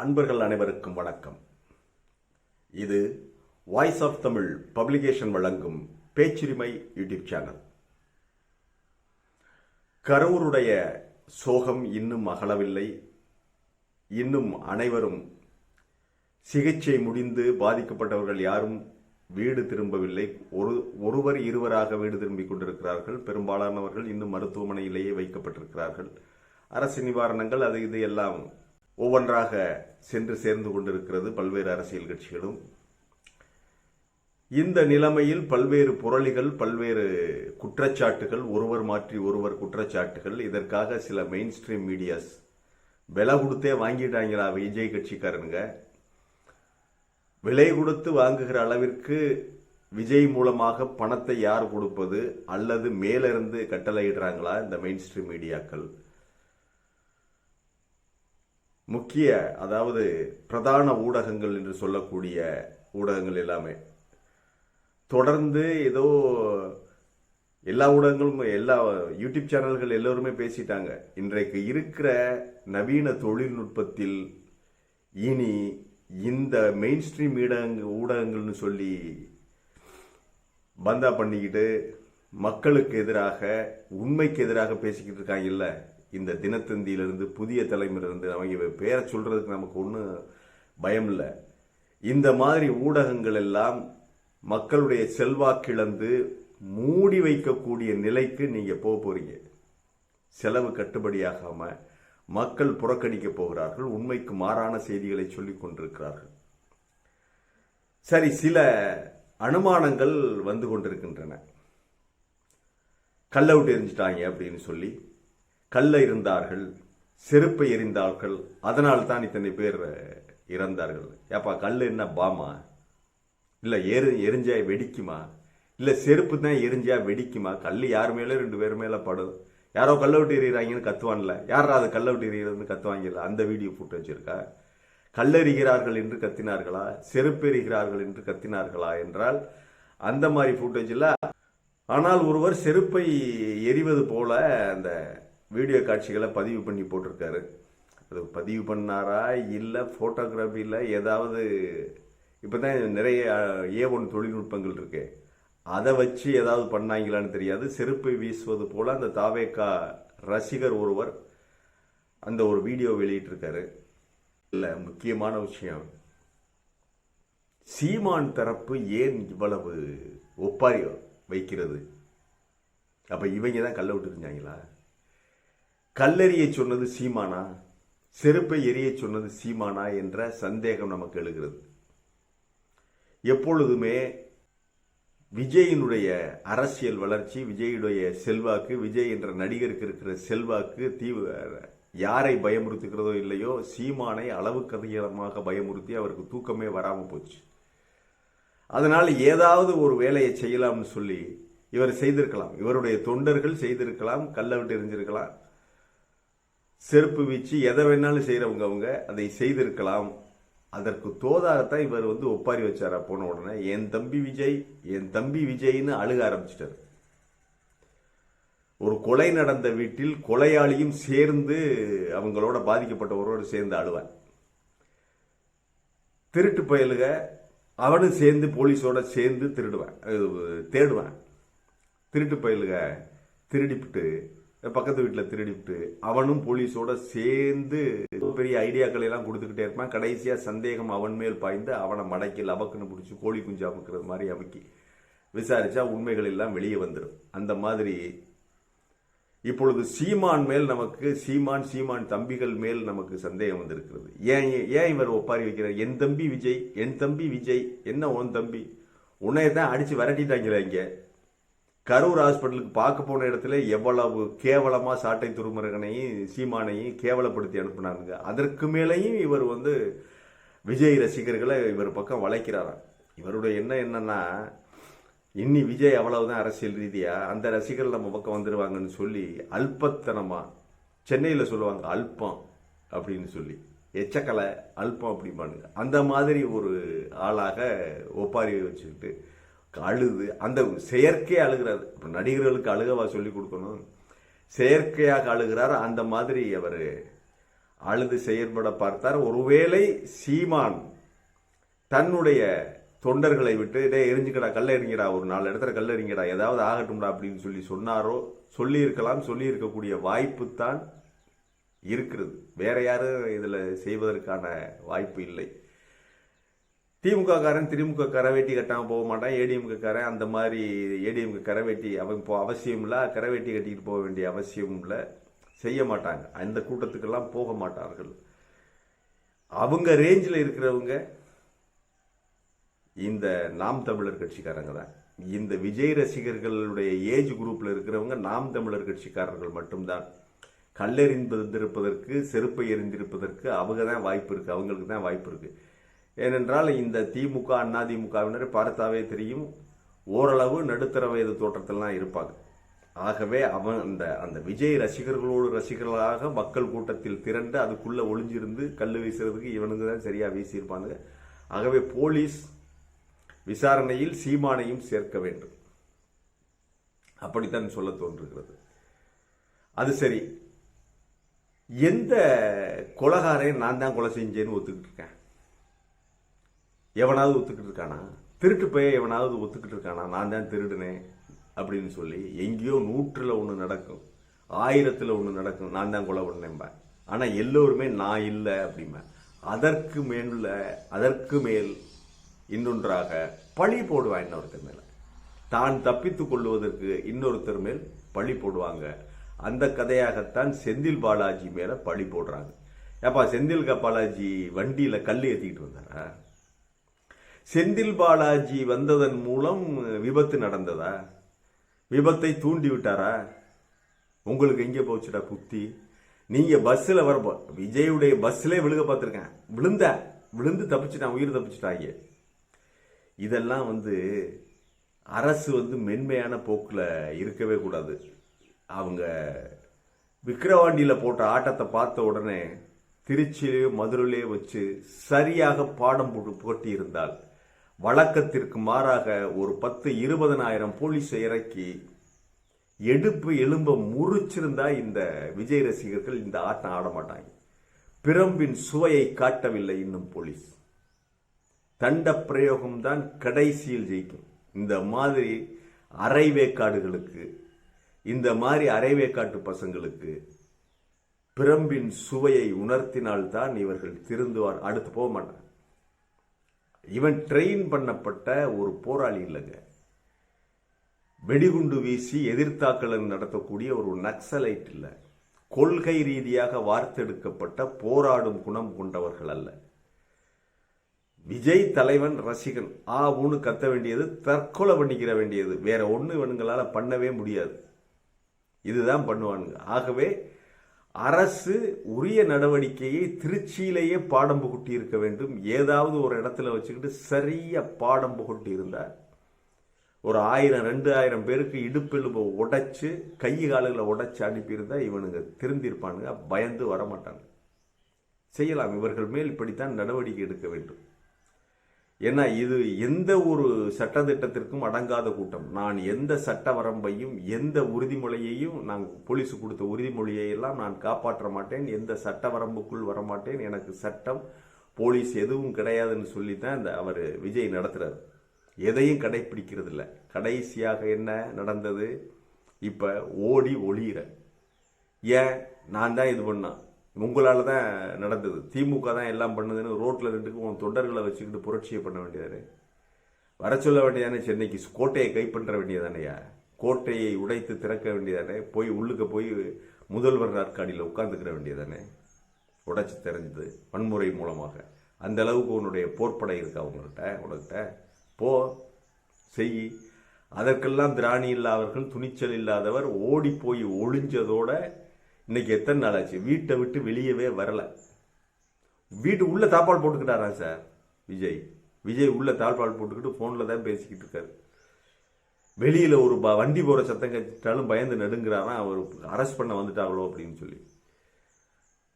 அன்பர்கள் அனைவருக்கும் வணக்கம். இது வாய்ஸ் ஆஃப் தமிழ் பப்ளிகேஷன் வழங்கும் பேச்சுரிமை யூடியூப் சேனல். கரூருடைய சோகம் இன்னும் அகலவில்லை. இன்னும் அனைவரும் சிகிச்சை முடிந்து பாதிக்கப்பட்டவர்கள் யாரும் வீடு திரும்பவில்லை. ஒரு ஒருவர் இருவராக வீடு திரும்பிக் கொண்டிருக்கிறார்கள். பெரும்பாலானவர்கள் இன்னும் மருத்துவமனையிலேயே வைக்கப்பட்டிருக்கிறார்கள். அரசு நிவாரணங்கள் அது இது எல்லாம் ஒவ்வொன்றாக சென்று சேர்ந்து கொண்டிருக்கிறது பல்வேறு அரசியல் கட்சிகளும். இந்த நிலைமையில் பல்வேறு புரளிகள் பல்வேறு குற்றச்சாட்டுகள் ஒருவர் மாற்றி ஒருவர் குற்றச்சாட்டுகள் இதற்காக சில மெயின் ஸ்ட்ரீம் மீடியாஸ் விலை கொடுத்தே வாங்கிட்டாங்களா விஜய் கட்சிக்காரனுங்க. விலை கொடுத்து வாங்குகிற அளவிற்கு விஜய் மூலமாக பணத்தை யார் கொடுப்பது அல்லது மேலிருந்து கட்டளையிடுறாங்களா இந்த மெயின் ஸ்ட்ரீம் மீடியாக்கள் முக்கிய அதாவது பிரதான ஊடகங்கள் என்று சொல்லக்கூடிய ஊடகங்கள் எல்லாமே. தொடர்ந்து ஏதோ எல்லா ஊடகங்களும் எல்லா யூடியூப் சேனல்கள் எல்லோருமே பேசிட்டாங்க. இன்றைக்கு இருக்கிற நவீன தொழில்நுட்பத்தில் இனி இந்த மெயின் ஸ்ட்ரீம் ஊடகங்க ஊடகங்கள்னு சொல்லி பந்தா பண்ணிக்கிட்டு மக்களுக்கு எதிராக உண்மைக்கு எதிராக பேசிக்கிட்டு இருக்காங்கல்ல இந்த தினத்தந்தியிலிருந்து புதிய தலைமுறையிலிருந்து அவங்க பேரை சொல்றதுக்கு நமக்கு ஒன்றும் பயம் இல்லை. இந்த மாதிரி ஊடகங்கள் எல்லாம் மக்களுடைய செல்வாக்கிழந்து மூடி வைக்கக்கூடிய நிலைக்கு நீங்க போக போறீங்க. செலவு கட்டுப்படியாகாம மக்கள் புறக்கணிக்க போகிறார்கள் உண்மைக்கு மாறான செய்திகளை சொல்லிக் கொண்டிருக்கிறார்கள். சரி சில அனுமானங்கள் வந்து கொண்டிருக்கின்றன. கல் எரிஞ்சிட்டாங்க அப்படின்னு சொல்லி கல்ல இருந்தார்கள் செருப்பை எறிந்தார்கள் அதனால் தான் இத்தனை பேர் இறந்தார்கள். ஏப்பா கல் என்ன பாமா? இல்லை எரி எரிஞ்சா வெடிக்குமா? இல்லை செருப்பு தான் எரிஞ்சா வெடிக்குமா? கல் யார் மேலே? ரெண்டு பேர் மேலே படும். யாரோ கல்ல விட்டு எறிகிறாங்கன்னு கத்துவான்ல. யாரா அது கல்ல விட்டு எறிகிறதுன்னு கத்துவாங்கல்ல? அந்த வீடியோ போட்டு வச்சிருக்கா? கல்லெறிகிறார்கள் என்று கத்தினார்களா? செருப்பெறிகிறார்கள் என்று கத்தினார்களா என்றால் அந்த மாதிரி ஃபுட்டேஜ் இல்லை ஆனால் ஒருவர் செருப்பை எறிவது போல அந்த வீடியோ காட்சிகளை பதிவு பண்ணி போட்டிருக்காரு. அது பதிவு பண்ணாரா? இல்லை ஃபோட்டோகிராஃபியில் ஏதாவது இப்போ தான் நிறைய ஏ ஒன் தொழில்நுட்பங்கள் இருக்கு. அதை வச்சு ஏதாவது பண்ணாங்களான்னு தெரியாது. செருப்பை வீசுவது போல் அந்த தாவேக்கா ரசிகர் ஒருவர் அந்த ஒரு வீடியோ வெளியிட்டிருக்காரு. இல்லை முக்கியமான விஷயம். சீமான் தரப்பு ஏன் இவ்வளவு ஒப்பாரி வைக்கிறது? அப்போ இவங்க தான் கள்ள விட்டுருந்தாங்களா கல்லெறியை சொன்னது சீமானா? செருப்பை எரிய சொன்னது சீமானா என்ற சந்தேகம் நமக்கு எழுகிறது. எப்பொழுதுமே விஜயினுடைய அரசியல் வளர்ச்சி விஜயுடைய செல்வாக்கு விஜய் என்ற நடிகருக்கு இருக்கிற செல்வாக்கு தீவு யாரை பயமுறுத்துகிறதோ இல்லையோ சீமானை அளவுக்கு அதிகமாக பயமுறுத்தி அவருக்கு தூக்கமே வராமல் போச்சு. அதனால் ஏதாவது ஒரு வேலையை செய்யலாம்னு சொல்லி இவர் செய்திருக்கலாம். இவருடைய தொண்டர்கள் செய்திருக்கலாம் கல்ல விட்டு எரிஞ்சிருக்கலாம் செருப்பு வீச்சு எதை வேணாலும் செய்கிறவங்க அவங்க அதை செய்திருக்கலாம். அதற்கு தோதாகத்தான் இவர் வந்து ஒப்பாரி வச்சாரா போன உடனே. என் தம்பி விஜய் என் தம்பி விஜய்னு அழுக ஆரம்பிச்சிட்டார். ஒரு கொலை நடந்த வீட்டில் கொலையாளியும் சேர்ந்து அவங்களோட பாதிக்கப்பட்டவரோடு சேர்ந்து அழுவான் திருட்டு பயலுக அவனும் சேர்ந்து போலீஸோட சேர்ந்து திருடுவான் தேடுவான். திருட்டு பயலுக திருடிவிட்டு பக்கத்து வீட்டில் திருடிவிட்டு அவனும் போலீஸோட சேர்ந்து பெரிய ஐடியாக்களை எல்லாம் கொடுத்துக்கிட்டே இருப்பான். கடைசியாக சந்தேகம் அவன் மேல் பாய்ந்து அவனை மடக்கி லபக்குன்னு பிடிச்சி கோழி குஞ்சு அமுக்கிறது மாதிரி அமைக்கி விசாரிச்சா உண்மைகள் எல்லாம் வெளியே வந்துடும் அந்த மாதிரி இப்பொழுது சீமான் மேல் நமக்கு சீமான் சீமான் தம்பிகள் மேல் நமக்கு சந்தேகம் வந்திருக்கிறது. ஏன் ஏன் இவர் ஒப்பாரி வைக்கிறார்? என் தம்பி விஜய் என் தம்பி விஜய் என்ன உன் தம்பி? உன்னைய தான் அடிச்சு விரட்டிட்டாங்களே இங்கே? கரூர் ஹாஸ்பிட்டலுக்கு பார்க்க போன இடத்துல எவ்வளவு கேவலமாக சாட்டை துருமுருகனையும் சீமானையும் கேவலப்படுத்தி அனுப்புனாருங்க. அதற்கு மேலேயும் இவர் வந்து விஜய் ரசிகர்களை இவர் பக்கம் வளைக்கிறாராம். இவருடைய எண்ணம் என்னன்னா இன்னி விஜய் அவ்வளவுதான் அரசியல் ரீதியாக அந்த ரசிகர்கள் நம்ம பக்கம் வந்துடுவாங்கன்னு சொல்லி அல்பத்தனமாக சென்னையில் சொல்லுவாங்க அல்பம் அப்படின்னு சொல்லி. எச்சக்கலை அல்பம் அப்படிம்பானுங்க. அந்த மாதிரி ஒரு ஆளாக ஒப்பாரி வச்சுக்கிட்டு அழுது அந்த செயற்கை அழுகிறார். இப்போ நடிகர்களுக்கு அழுகவா சொல்லி கொடுக்கணும். செயற்கையாக அழுகிறார். அந்த மாதிரி அவர் அழுது செயற்பட பார்த்தார். ஒருவேளை சீமான் தன்னுடைய தொண்டர்களை விட்டு டே எரிஞ்சுக்கடா கல்ல எறிங்கடா ஒரு நாலு இடத்துல கல்ல எறிங்கடா ஏதாவது ஆகட்டும்டா அப்படின்னு சொல்லி சொன்னாரோ சொல்லியிருக்கலாம் சொல்லியிருக்கக்கூடிய வாய்ப்பு தான் இருக்கிறது. வேற யாரும் இதில் செய்வதற்கான வாய்ப்பு இல்லை. திமுக காரன் திமுக கரவேட்டி கட்டாமல் போக மாட்டான். ஏடிஎம்க காரன் அந்த மாதிரி ஏடிஎம்க கரவேட்டி அவன் இப்போ அவசியம் இல்லை. கரவேட்டி கட்டிட்டு போக வேண்டிய அவசியம் இல்லை. செய்ய மாட்டாங்க. அந்த கூட்டத்துக்கெல்லாம் போக மாட்டார்கள். அவங்க ரேஞ்சில் இருக்கிறவங்க இந்த நாம் தமிழர் கட்சிக்காரங்க தான். இந்த விஜய் ரசிகர்களுடைய ஏஜ் குரூப்பில் இருக்கிறவங்க நாம் தமிழர் கட்சிக்காரர்கள் மட்டும்தான். கல்லெறிந்திருப்பதற்கு செருப்பை எறிந்திருப்பதற்கு அவங்க தான் வாய்ப்பு இருக்குது அவங்களுக்கு தான் வாய்ப்பு இருக்குது ஏனென்றால் இந்த திமுக அண்ணா திமுகவினர் பார்த்தாவே தெரியும் ஓரளவு நடுத்தர வயது தோற்றத்திலாம் இருப்பாங்க. ஆகவே அவன் அந்த அந்த விஜய் ரசிகர்களோடு ரசிகர்களாக மக்கள் கூட்டத்தில் திரண்டு அதுக்குள்ளே ஒளிஞ்சிருந்து கல் வீசுறதுக்கு இவனுங்க தான் சரியாக வீசியிருப்பானுங்க. ஆகவே போலீஸ் விசாரணையில் சீமானையும் சேர்க்க வேண்டும். அப்படித்தான் சொல்ல தோன்றுகிறது. அது சரி. எந்த கொலகாரையும் நான் தான் கொலை செஞ்சேன்னு ஒத்துக்கிட்டு இருக்கேன் எவனாவது ஒத்துக்கிட்டு இருக்கானா? திருட்டு போய் எவனாவது ஒத்துக்கிட்டு இருக்கானா? நான் தான் திருடுனேன் அப்படின்னு சொல்லி எங்கேயோ நூற்றில் ஒன்று நடக்கும். ஆயிரத்தில் ஒன்று நடக்கும். நான் தான் கொலை பண்ணேன்பேன் ஆனால் எல்லோருமே நான் இல்லை அப்படிம்பேன் அதற்கு மேல அதற்கு மேல் இன்னொன்றாக பழி போடுவான் இன்னொருத்தர் மேலே. தான் தப்பித்து கொள்வதற்கு இன்னொருத்தர் மேல் பழி போடுவாங்க. அந்த கதையாகத்தான் செந்தில் பாலாஜி மேலே பழி போடுறாங்க. ஏப்பா செந்தில் க- பாலாஜி வண்டியில் கல் ஏற்றிக்கிட்டு வந்தாரா? செந்தில் பாலாஜி வந்ததன் மூலம் விபத்து நடந்ததா? விபத்தை தூண்டி விட்டாரா? உங்களுக்கு எங்கே போச்சுடா புத்தி? நீங்கள் பஸ்ஸில் வர விஜயுடைய பஸ்ஸிலே விழுக பார்த்துருக்கேன். விழுந்த. விழுந்து தப்பிச்சுட்டான் உயிர் தப்பிச்சுட்டாங்க. இதெல்லாம் வந்து அரசு வந்து மென்மையான போக்கில் இருக்கவே கூடாது. அவங்க விக்கிரவாண்டியில் போட்ட ஆட்டத்தை பார்த்த உடனே திருச்சியிலேயோ மதுரையிலேயோ வச்சு சரியாக பாடம் போட்டு போட்டி இருந்தால் வழக்கத்திற்கு மாறாக ஒரு பத்து இருபதனாயிரம் போலீஸை இறக்கி எடுப்பு எலும்ப முறிச்சிருந்தா இந்த விஜய் ரசிகர்கள் இந்த ஆட்டம் ஆட மாட்டாங்க. பிரம்பின் சுவையை காட்டவில்லை இன்னும் போலீஸ். தண்ட பிரயோகம்தான் கடைசியில் ஜெயிக்கும். இந்த மாதிரி அரைவேக்காடுகளுக்கு இந்த மாதிரி அரைவேக்காட்டு பசங்களுக்கு பிரம்பின் சுவையை உணர்த்தினால்தான் இவர்கள் திருந்துவார் அடுத்து போக மாட்டாங்க இவன் ட்ரெயின் பண்ணப்பட்ட ஒரு போராளி இல்லைங்க. வெடிகுண்டு வீசி எதிர்த்தாக்கல் நடத்தக்கூடிய ஒரு நக்சலைட் இல்லை. கொள்கை ரீதியாக வார்த்தெடுக்கப்பட்ட போராடும் குணம் கொண்டவர்கள் அல்ல. விஜய் தலைவன் ரசிகன். ஆ ஊன்னு கத்த வேண்டியது தற்கொலை பண்ணிக்கிற வேண்டியது. வேற ஒன்று இவனுங்களால் பண்ணவே முடியாது. இதுதான் பண்ணுவானுங்க. ஆகவே அரசு உரிய நடவடிக்கையை திருச்சியிலேயே பாடம் புகுட்டி இருக்க வேண்டும். ஏதாவது ஒரு இடத்துல வச்சுக்கிட்டு சரியா பாடம் புகுட்டி இருந்தார் ஒரு ஆயிரம் ரெண்டு ஆயிரம் பேருக்கு இடுப்பெலும்பை உடைச்சு கை காலுகளை உடைச்சு அனுப்பியிருந்தா இவனுங்க திருந்திருப்பானுங்க. பயந்து வரமாட்டாங்க செய்யலாம். இவர்கள் மேல் இப்படித்தான் நடவடிக்கை எடுக்க வேண்டும். ஏன்னா இது எந்த ஒரு சட்டத்திட்டத்திற்கும் அடங்காத கூட்டம். நான் எந்த சட்ட வரம்பையும் எந்த உறுதிமொழியையும் நான் போலீஸு கொடுத்த உறுதிமொழியை எல்லாம் நான் காப்பாற்ற மாட்டேன். எந்த சட்ட வரம்புக்குள் வரமாட்டேன். எனக்கு சட்டம் போலீஸ் எதுவும் கிடையாதுன்னு சொல்லி தான் இந்த அவர் விஜய் நடத்துகிறார் எதையும் கடைப்பிடிக்கிறது இல்லை கடைசியாக என்ன நடந்தது? இப்போ ஓடி ஒளியிற. ஏன்? நான் தான் இது பண்ணேன். உங்களால் தான் நடந்தது. திமுக தான் எல்லாம் பண்ணுதுன்னு ரோட்டில் ரெண்டுக்கு உன் தொண்டர்களை வச்சுக்கிட்டு புரட்சியை பண்ண வேண்டியதானே? வர சொல்ல வேண்டியதானே சென்னைக்கு? கோட்டையை கைப்பற்ற வேண்டியதானையா? கோட்டையை உடைத்து திறக்க வேண்டியதானே? போய் உள்ளுக்க போய் முதல்வர் நாற்காலியில் உட்காந்துக்கிற வேண்டியதானே? உடைச்சி தெரிஞ்சது வன்முறை மூலமாக. அந்த அளவுக்கு உன்னுடைய போர்ப்படை இருக்கா உங்கள்கிட்ட உனக்கிட்ட? போ செய். அதற்கெல்லாம் திராணி இல்லாதவர்கள் துணிச்சல் இல்லாதவர் ஓடி போய் ஒளிஞ்சதோட இன்னைக்கு எத்தனை நாள் ஆச்சு? வீட்டை விட்டு வெளியவே வரல. வீட்டு உள்ள தாப்பால் போட்டுக்கிட்டாரா சார்? விஜய். விஜய் உள்ள தாழ்பால் போட்டுக்கிட்டு ஃபோனில் தான் பேசிக்கிட்டு இருக்காரு. வெளியில் ஒரு ப- வண்டி போகிற சத்தம் கேட்டாலும் பயந்து நடுங்கிறாராம் அவர் அரெஸ்ட் பண்ண வந்துட்டாங்களோ அப்படின்னு சொல்லி.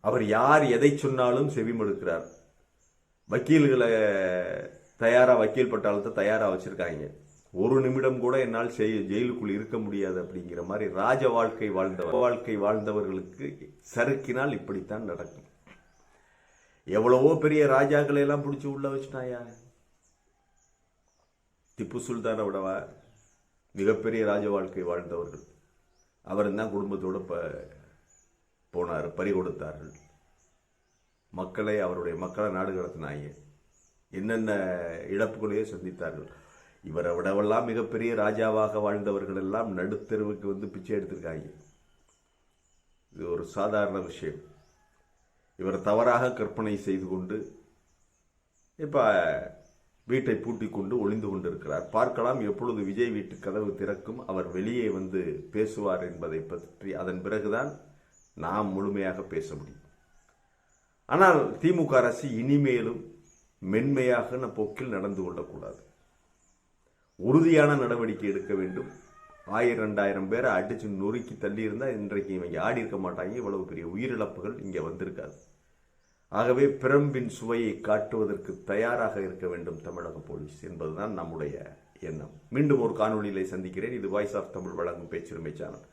அவர் யார் எதை சொன்னாலும் செவிமடுக்கிறார் வக்கீல்களை தயாராக வக்கீல் பட்டாளத்தை தயாராக வச்சுருக்காங்க. ஒரு நிமிடம் கூட என்னால் செய்ய ஜெயிலுக்குள் இருக்க முடியாது அப்படிங்கிற மாதிரி ராஜ வாழ்க்கை வாழ்ந்த வாழ்க்கை வாழ்ந்தவர்களுக்கு சறுக்கினால் இப்படித்தான் நடக்கும். எவ்வளவோ பெரிய ராஜாக்களை எல்லாம் பிடிச்சி உள்ள வச்சுட்டாயா? திப்பு சுல்தானை விடவா மிகப்பெரிய ராஜ வாழ்க்கை வாழ்ந்தவர்கள். அவர் தான் குடும்பத்தோட ப போனார் பறி கொடுத்தார்கள் மக்களை அவருடைய மக்களை நாடு கடத்தினாங்க என்னென்ன இழப்புகளையே சந்தித்தார்கள். இவரை விடவெல்லாம் மிகப்பெரிய ராஜாவாக வாழ்ந்தவர்கள் எல்லாம் நடுத்தெருவுக்கு வந்து பிச்சை எடுத்திருக்காங்க. இது ஒரு சாதாரண விஷயம். இவர் தவறாக கற்பனை செய்து கொண்டு இப்போ வீட்டை பூட்டி கொண்டு ஒளிந்து கொண்டிருக்கிறார். பார்க்கலாம் எப்பொழுது விஜய் வீட்டு கதவு திறக்கும் அவர் வெளியே வந்து பேசுவார் என்பதை பற்றி. அதன் பிறகுதான் நாம் முழுமையாக பேச முடியும். ஆனால் திமுக அரசு இனிமேலும் மென்மையாக போக்கில் நடந்து கொள்ளக்கூடாது. உறுதியான நடவடிக்கை எடுக்க வேண்டும். ஆயிரம் ரெண்டாயிரம் பேரை அடிச்சு நொறுக்கி தள்ளி இருந்தால் இன்றைக்கு இவங்க ஆடி இருக்க மாட்டாங்க. இவ்வளவு பெரிய உயிரிழப்புகள் இங்கே வந்திருக்காது. ஆகவே பிரம்பின் சுவையை காட்டுவதற்கு தயாராக இருக்க வேண்டும் தமிழக போலீஸ் என்பதுதான் நம்முடைய எண்ணம். மீண்டும் ஒரு காணொலியிலே சந்திக்கிறேன். இது வாய்ஸ் ஆஃப் தமிழ் வழங்கும் பேச்சுரிமை சேனல்.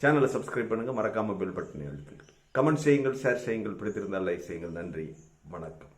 சேனலை சப்ஸ்கிரைப் பண்ணுங்கள் மறக்காமல் பெல் பட்டனை அழுத்துங்கள் கமெண்ட் செய்யுங்கள் ஷேர் செய்யுங்கள் பிடித்திருந்தால் லைக் செய்யுங்கள். நன்றி. வணக்கம்.